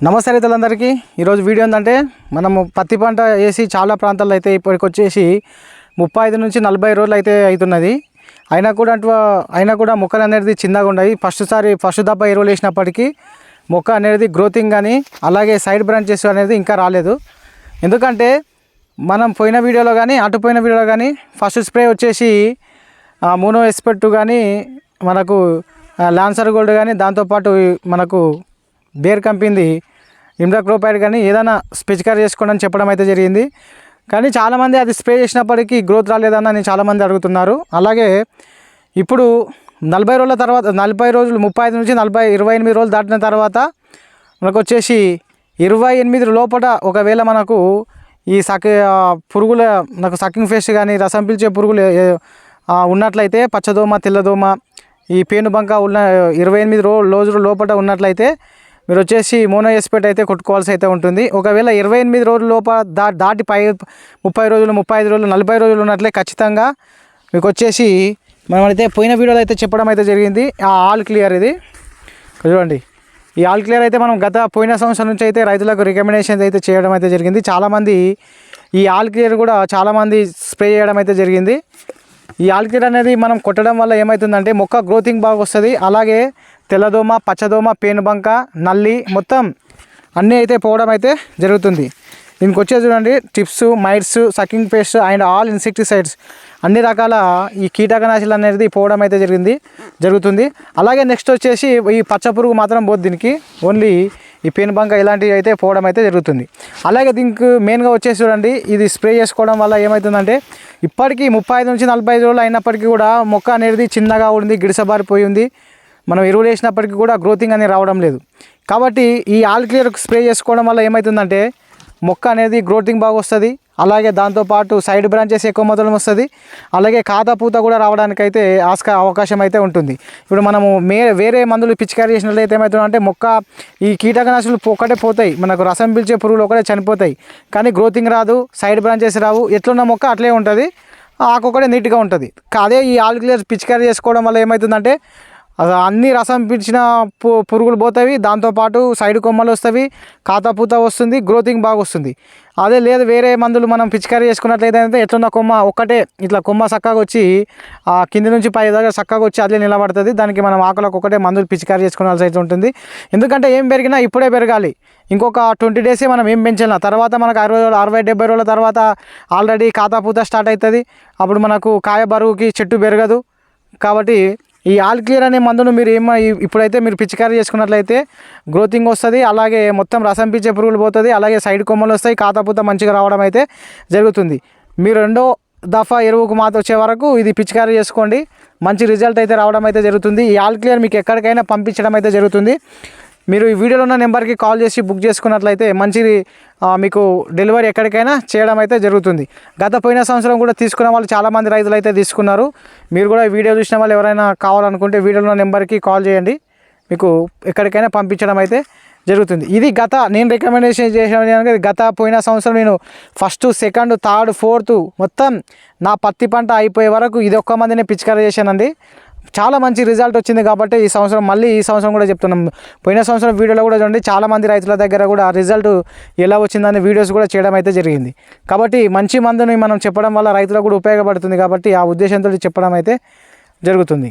నమస్తే రైతులందరికీ. ఈరోజు వీడియో ఏంటంటే మనము పత్తి పంట వేసి చాలా ప్రాంతాల్లో అయితే ఇప్పటికి వచ్చేసి ముప్పై ఐదు నుంచి నలభై రోజులు అయితే అవుతున్నది. అయినా కూడా అంటూ అయినా కూడా మొక్కలు అనేది చిన్నగా ఉన్నాయి. ఫస్ట్ సారి ఫస్ట్ దప్ప ఎరువులు వేసినప్పటికీ మొక్క అనేది గ్రోతింగ్ కానీ అలాగే సైడ్ బ్రాంచెస్ అనేది ఇంకా రాలేదు. ఎందుకంటే మనం పోయిన వీడియోలో కానీ అటు పోయిన వీడియోలో కానీ ఫస్ట్ స్ప్రే వచ్చేసి మోనో ఎస్పెక్ట్ కానీ మనకు లాన్సర్ గోల్డ్ కానీ దాంతోపాటు మనకు బేర్ కంపింది. ఇమ్డాక్రోపైడ్ కానీ ఏదైనా స్పెచికర్ చేసుకోండి అని చెప్పడం అయితే జరిగింది. కానీ చాలామంది అది స్ప్రే చేసినప్పటికీ గ్రోత్ రాలేదని చాలామంది అడుగుతున్నారు. అలాగే ఇప్పుడు నలభై రోజుల తర్వాత నలభై రోజులు ముప్పై ఐదు నుంచి నలభై ఇరవై ఎనిమిది రోజులు దాటిన తర్వాత మనకు వచ్చేసి ఇరవై ఎనిమిది లోపల ఒకవేళ మనకు ఈ సక పురుగుల నాకు సకింగ్ ఫేస్ కానీ రసం పిలిచే పురుగులు ఉన్నట్లయితే పచ్చదోమ తెల్లదోమ ఈ పేనుబంక ఉన్న ఇరవై ఎనిమిది రో రోజుల లోపల ఉన్నట్లయితే మీరు వచ్చేసి మోనోఎస్పేట్ అయితే కొట్టుకోవాల్సి అయితే ఉంటుంది. ఒకవేళ ఇరవై ఎనిమిది రోజుల లోప దా దాటి పై ముప్పై రోజులు ముప్పై ఐదు రోజులు నలభై రోజులు ఉన్నట్లే ఖచ్చితంగా మీకు వచ్చేసి మనమైతే పోయిన వీడియోలో అయితే చెప్పడం అయితే జరిగింది. ఆ ఆల్ క్లియర్ ఇది. చూడండి. ఈ ఆల్ క్లియర్ అయితే మనం గత పోయిన సంవత్సరం నుంచి అయితే రైతులకు రికమెండేషన్స్ అయితే చేయడం అయితే జరిగింది. చాలామంది ఈ ఆల్ క్లియర్ కూడా చాలామంది స్ప్రే చేయడం అయితే జరిగింది. ఈ ఆల్ క్లియర్ అనేది మనం కొట్టడం వల్ల ఏమవుతుందంటే మొక్క గ్రోతింగ్ బాగా వస్తుంది. అలాగే తెల్లదోమ పచ్చదోమ పేనుబంక నల్లి మొత్తం అన్నీ అయితే పోవడం అయితే జరుగుతుంది. దీనికి వచ్చేసి చూడండి tips mites sucking pest and all insecticides అన్ని రకాల ఈ కీటకనాశులు అనేది పోవడం అయితే జరిగింది జరుగుతుంది. అలాగే నెక్స్ట్ వచ్చేసి ఈ పచ్చ పురుగు మాత్రం పోదు దీనికి. ఓన్లీ ఈ పేనుబంక ఇలాంటివి అయితే పోవడం అయితే జరుగుతుంది. అలాగే దీనికి మెయిన్గా వచ్చేసి చూడండి ఇది స్ప్రే చేసుకోవడం వల్ల ఏమవుతుందంటే ఇప్పటికీ ముప్పై ఐదు నుంచి నలభై ఐదు రోజులు అయినప్పటికీ కూడా మొక్క అనేది చిన్నగా ఉంది గిడిసబారిపోయి ఉంది. మనం ఎరువులు వేసినప్పటికీ కూడా గ్రోతింగ్ అనేది రావడం లేదు. కాబట్టి ఈ ఆల్ క్లియర్ స్ప్రే చేసుకోవడం వల్ల ఏమవుతుందంటే మొక్క అనేది గ్రోతింగ్ బాగా వస్తుంది. అలాగే దాంతోపాటు సైడ్ బ్రాంచెస్ ఎక్కువ మొదలు వస్తుంది. అలాగే ఖాతా పూత కూడా రావడానికైతే ఆస్క అవకాశం అయితే ఉంటుంది. ఇప్పుడు మనము మే వేరే మందులు పిచికారీ చేసినట్లయితే ఏమవుతుందంటే మొక్క ఈ కీటకనాశులు ఒకటే పోతాయి. మనకు రసం పిలిచే పురుగులు ఒకటే చనిపోతాయి. కానీ గ్రోతింగ్ రాదు సైడ్ బ్రాంచెస్ రావు. ఎట్లున్న మొక్క అట్లే ఉంటుంది. ఆకు ఒకటే నీట్గా ఉంటుంది. అదే ఈ ఆల్ క్లియర్ పిచికారీ చేసుకోవడం వల్ల ఏమవుతుందంటే అన్ని రసం పీల్చిన పు పురుగులు పోతాయి. దాంతోపాటు సైడ్ కొమ్మలు వస్తాయి. కాతపూత వస్తుంది. గ్రోతింగ్ బాగా వస్తుంది. అదే లేదు వేరే మందులు మనం పిచికారీ చేసుకున్నట్లయితే ఎట్లున్న కొమ్మ ఒక్కటే ఇట్లా కొమ్మ చక్కగా వచ్చి ఆ కింది నుంచి పై దగ్గర చక్కగా వచ్చి అదే నిలబడుతుంది. దానికి మనం ఆకులకు ఒకటే మందులు పిచికారీ చేసుకోవాల్సి అయితే ఉంటుంది. ఎందుకంటే ఏం పెరిగినా ఇప్పుడే పెరగాలి. ఇంకొక ట్వంటీ డేసే మనం ఏం పెంచాలి. తర్వాత మనకు అరవై రోజులు అరవై డెబ్బై రోజుల తర్వాత ఆల్రెడీ కాతాపూత స్టార్ట్ అవుతుంది. అప్పుడు మనకు కాయ బరువుకి చెట్టు పెరగదు. కాబట్టి ఈ ఆల్ క్లియర్ అనే మందును మీరు ఏమో ఇప్పుడైతే మీరు పిచికారీ చేసుకున్నట్లయితే గ్రోతింగ్ వస్తుంది అలాగే మొత్తం రసం పిచ్చే పురుగులు పోతుంది అలాగే సైడ్ కొమ్మలు వస్తాయి కాతపూత మంచిగా రావడం అయితే జరుగుతుంది. మీరు రెండో దఫా ఎరువుకు మాత వచ్చే వరకు ఇది పిచికారీ చేసుకోండి మంచి రిజల్ట్ అయితే రావడం అయితే జరుగుతుంది. ఈ ఆల్ క్లియర్ మీకు ఎక్కడికైనా పంపించడం అయితే జరుగుతుంది. మీరు ఈ వీడియోలో ఉన్న నెంబర్కి కాల్ చేసి బుక్ చేసుకున్నట్లయితే మంచి మీకు డెలివరీ ఎక్కడికైనా చేయడం అయితే జరుగుతుంది. గత పోయిన సంవత్సరం కూడా తీసుకున్న వాళ్ళు చాలామంది రైతులు అయితే తీసుకున్నారు. మీరు కూడా వీడియో చూసిన వాళ్ళు ఎవరైనా కావాలనుకుంటే వీడియోలో ఉన్న నెంబర్కి కాల్ చేయండి. మీకు ఎక్కడికైనా పంపించడం అయితే జరుగుతుంది. ఇది గత నేను రికమెండేషన్ చేసిన గత పోయిన సంవత్సరం నేను ఫస్ట్ సెకండ్ థర్డ్ ఫోర్త్ మొత్తం నా పత్తి పంట అయిపోయే వరకు ఇది ఒక్క మందినే పిచికారీ చేశానండి. చాలా మంచి రిజల్ట్ వచ్చింది కాబట్టి ఈ సంవత్సరం మళ్ళీ ఈ సంవత్సరం కూడా చెప్తున్నాం. పోయిన సంవత్సరం వీడియోలో కూడా చూడండి చాలా మంది రైతుల దగ్గర కూడా రిజల్ట్ ఎలా వచ్చిందని వీడియోస్ కూడా చేయడం అయితే జరిగింది. కాబట్టి మంచి మందుని మనం చెప్పడం వల్ల రైతులకు కూడా ఉపయోగపడుతుంది కాబట్టి ఆ ఉద్దేశంతో చెప్పడం అయితే జరుగుతుంది.